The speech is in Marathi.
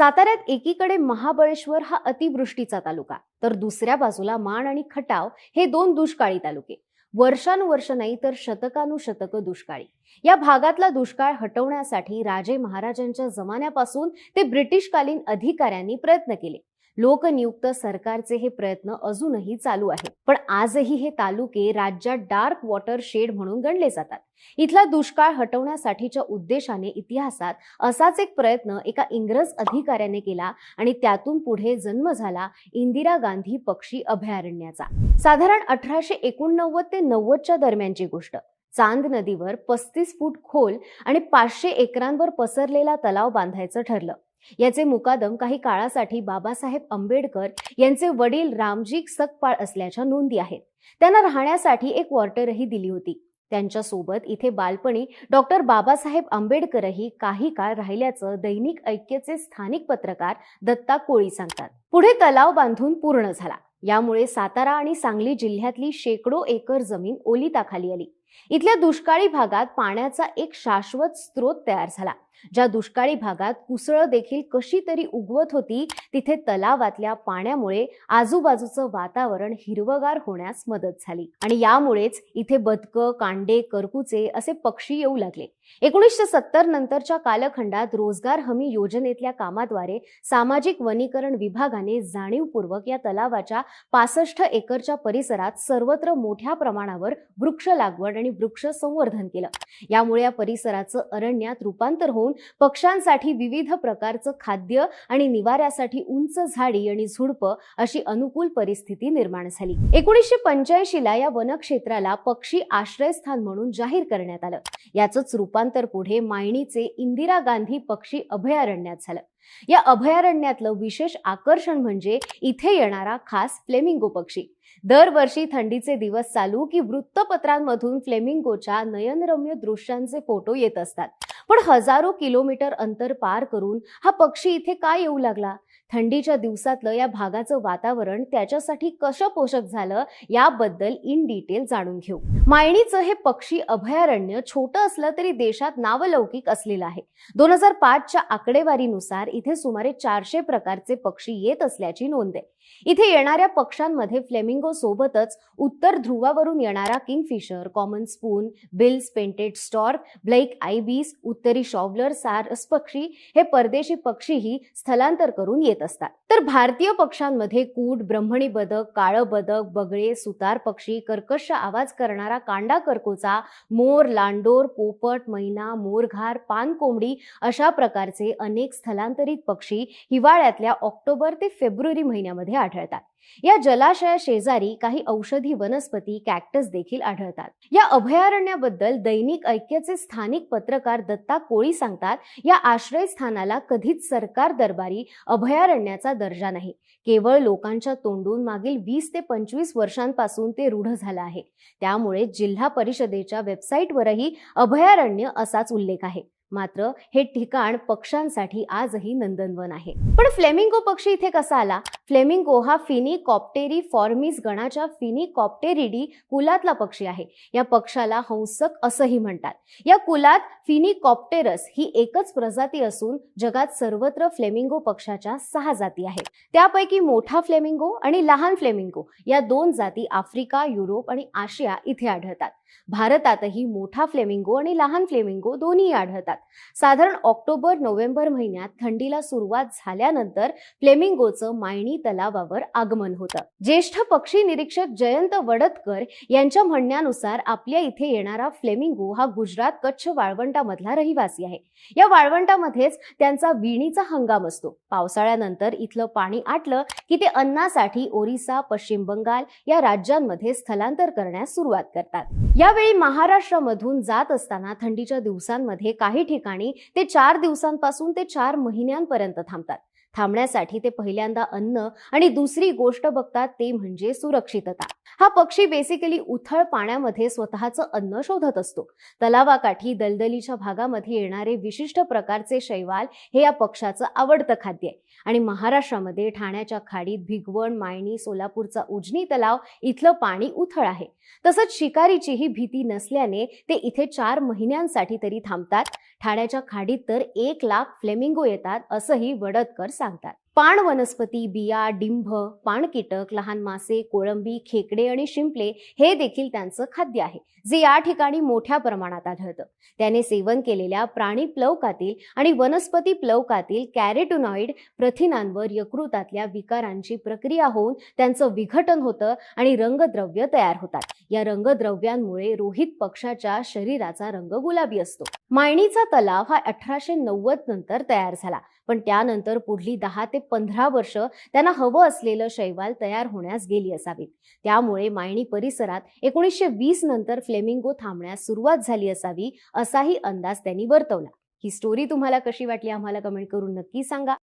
साताऱ्यात एकीकडे महाबळेश्वर हा अतिवृष्टीचा तालुका तर दुसऱ्या बाजूला माण आणि खटाव हे दोन दुष्काळी तालुके. वर्षानुवर्ष नाही तर शतकानुशतक दुष्काळी. या भागातला दुष्काळ हटवण्यासाठी राजे महाराजांच्या जमान्यापासून ते ब्रिटिशकालीन अधिकाऱ्यांनी प्रयत्न केले. लोकनियुक्त सरकारचे हे प्रयत्न अजूनही चालू आहेत. पण आजही हे तालुके राज्यात डार्क वॉटर शेड म्हणून गणले जातात. इथला दुष्काळ हटवण्यासाठीच्या उद्देशाने इतिहासात असाच एक प्रयत्न एका इंग्रज अधिकाऱ्याने केला आणि त्यातून पुढे जन्म झाला इंदिरा गांधी पक्षी अभयारण्याचा. साधारण अठराशे एकोणनव्वद ते नव्वदच्या दरम्यानची गोष्ट. चांद नदीवर पस्तीस फूट खोल आणि पाचशे एकरांवर पसरलेला तलाव बांधायचं ठरलं. याचे मुकादम काही काळासाठी बाबासाहेब आंबेडकर यांचे वडील रामजी सकपाळ असल्याच्या नोंदी आहेत. त्यांना राहण्यासाठी एक वॉर्टरही दिली होती. त्यांच्यासोबत इथे बालपणी डॉक्टर बाबासाहेब आंबेडकरही काही काळ राहिल्याचं दैनिक ऐक्यचे स्थानिक पत्रकार दत्ता कोळी सांगतात. पुढे तलाव बांधून पूर्ण झाला. यामुळे सातारा आणि सांगली जिल्ह्यातली शेकडो एकर जमीन ओलिताखाली आली. इथल्या दुष्काळी भागात पाण्याचा एक शाश्वत स्रोत तयार झाला. ज्या दुष्काळी भागात कुसळं देखील कशी तरी उगवत होती तिथे तलावातल्या पाण्यामुळे आजूबाजूचं वातावरण हिरवगार होण्यास मदत झाली. आणि यामुळेच इथे बदकं कांडे करकुचे असे पक्षी येऊ लागले. एकोणीसशे सत्तर नंतरच्या कालखंडात रोजगार हमी योजनेतल्या कामाद्वारे सामाजिक वनीकरण विभागाने जाणीवपूर्वक या तलावाच्या पासष्ट एकरच्या परिसरात सर्वत्र मोठ्या प्रमाणावर वृक्ष लागवड आणि वृक्ष संवर्धन केलं. यामुळे या परिसराचं अरण्यात रूपांतर होऊन पक्ष्यांसाठी विविध प्रकारचं खाद्य आणि निवाऱ्यासाठी उंच झाडी आणि झुडपं अशी अनुकूल परिस्थिती निर्माण झाली. एकोणीसशे पंच्याऐंशी ला या वनक्षेत्राला पक्षी आश्रयस्थान म्हणून जाहीर करण्यात आलं. याचंच रूपांतर पुढे मायणीचे इंदिरा गांधी पक्षी अभयारण्यात झालं. या अभयारण्यातलं विशेष आकर्षण म्हणजे इथे येणारा खास फ्लेमिंगो पक्षी. दरवर्षी थंडीचे दिवस चालू की वृत्तपत्रांमधून फ्लेमिंगोच्या नयनरम्य दृश्यांचे फोटो येत असतात. पण हजारो किलोमीटर अंतर पार करून हा पक्षी इथे का येऊ लागला? थंडीच्या दिवसातलं या भागाचं वातावरण त्याच्यासाठी कसं पोषक झालं याबद्दल इन डिटेल जाणून घेऊ. मायणीचं हे पक्षी अभयारण्य छोटं असलं तरी देशात नावलौकिक असलेलं आहे. दोन हजार पाचच्या आकडेवारीनुसार इथे सुमारे चारशे प्रकारचे पक्षी येत असल्याची नोंद आहे. इथे येणाऱ्या पक्ष्यांमध्ये फ्लेमिंगो सोबतच उत्तर ध्रुवावरून येणारा kingfisher common spoonbills painted stork black ibis उत्तरी शॉवलर सारस पक्षी हे परदेशी पक्षीही स्थलांतर करून येत असतात. तर भारतीय पक्ष्यांमध्ये कूट ब्रह्मणी बदक काळं बदक बगळे सुतार पक्षी कर्कश आवाज करणारा कांडा कर्कोचा मोर लांडोर पोपट मैना मोरघार पानकोंबडी अशा प्रकारचे अनेक स्थलांतरित पक्षी हिवाळ्यातल्या ऑक्टोबर ते फेब्रुवारी महिन्यामध्ये आढळतात. या जलाशया शेजारी काही औषधी वनस्पती कॅक्टस देखील आढळतात. या अभयारण्याबद्दल दैनिक ऐक्यचे स्थानिक पत्रकार दत्ता कोळी सांगतात या आश्रयस्थानाला कधीच सरकार दरबारी अभयारण्याचा दर्जा नाही. केवळ लोकांच्या तोंडून मागील वीस ते पंचवीस वर्षांपासून ते रूढ झालं आहे. त्यामुळे जिल्हा परिषदेच्या वेबसाईटवरही अभयारण्य असाच उल्लेख आहे. मात्र हे ठिकाण पक्ष्यांसाठी आजही नंदनवन आहे. पण फ्लेमिंगो पक्षी इथे कसा आला? फ्लेमिंगो हा फिनी कॉप्टेरी फॉर्मिस गणाच्या फिनी कॉप्टेरिडी कुलातला पक्षी आहे. या पक्षाला हंसक असंही म्हणतात. या कुलात फिनी कॉप्टेरस ही एकच प्रजाती असून जगात सर्वत्र फ्लेमिंगो पक्षाच्या सहा जाती आहेत. त्यापैकी मोठा फ्लेमिंगो आणि लहान फ्लेमिंगो या दोन जाती आफ्रिका युरोप आणि आशिया इथे आढळतात. भारतातही मोठा फ्लेमिंगो आणि लहान फ्लेमिंगो दोन्ही आढळतात. साधारण ऑक्टोबर नोव्हेंबर महिन्यात थंडीला सुरुवात झाल्यानंतर फ्लेमिंगोचं मायणी तलावावर आगमन होतं. ज्येष्ठ पक्षी निरीक्षक जयंत वडतकर यांच्या म्हणण्यानुसार आपल्या इथे येणारा फ्लेमिंगो हा गुजरात कच्छ वाळवंटामधला रहिवासी आहे. या वाळवंटामध्येच त्यांचा विणीचा हंगाम असतो. पावसाळ्यानंतर इथलं पाणी आटलं की ते अन्नासाठी ओरिसा पश्चिम बंगाल या राज्यांमध्ये स्थलांतर करण्यास सुरुवात करतात. यावेळी महाराष्ट्रामधून जात असताना थंडीच्या दिवसांमध्ये काही ठिकाणी ते चार दिवसांपासून ते चार महिन्यांपर्यंत थांबतात. थांबण्यासाठी ते पहिल्यांदा अन्न आणि दुसरी गोष्ट बघतात ते म्हणजे सुरक्षितता. हा पक्षी बेसिकली उथळ पाण्यामध्ये स्वतःचं अन्न शोधत असतो. तलावाकाठी दलदलीच्या भागामध्ये येणारे विशिष्ट प्रकारचे शैवाल हे या पक्षाचं आवडतं खाद्य आहे. आणि महाराष्ट्रामध्ये ठाण्याच्या खाडीत भिगवण मायणी सोलापूरचा उजनी तलाव इथलं पाणी उथळ आहे. तसंच शिकारीचीही भीती नसल्याने ते इथे चार महिन्यांसाठी तरी थांबतात. ठाण्याच्या खाडीत तर एक लाख फ्लेमिंगो येतात असंही वडतकर सांगतात पाण वनस्पती बिया डिंभ पाणकीटक लहान मासे कोळंबी खेकडे आणि शिंपले हे देखील त्यांचं खाद्य आहे जे या ठिकाणी मोठ्या प्रमाणात आढळतं. त्याने सेवन केलेल्या प्राणी प्लवकातील आणि वनस्पती प्लवकातील कॅरेटोनॉइड प्रथिनांवर यकृतातल्या विकारांची प्रक्रिया होऊन त्यांचं विघटन होतं आणि रंगद्रव्य तयार होतात. या रंगद्रव्यांमुळे रोहित पक्षाच्या शरीराचा रंग गुलाबी असतो. मायणीचा तलाव हा अठराशे नव्वद नंतर तयार झाला पण त्यानंतर पुढली दहा ते पंधरा वर्ष त्यांना हवं असलेलं शैवाल तयार होण्यास गेली असावीत. त्यामुळे मायणी परिसरात एकोणीसशे वीस नंतर फ्लेमिंगो थांबण्यास सुरुवात झाली असावी असाही अंदाज त्यांनी वर्तवला. ही स्टोरी तुम्हाला कशी वाटली? आम्हाला कमेंट करून नक्की सांगा.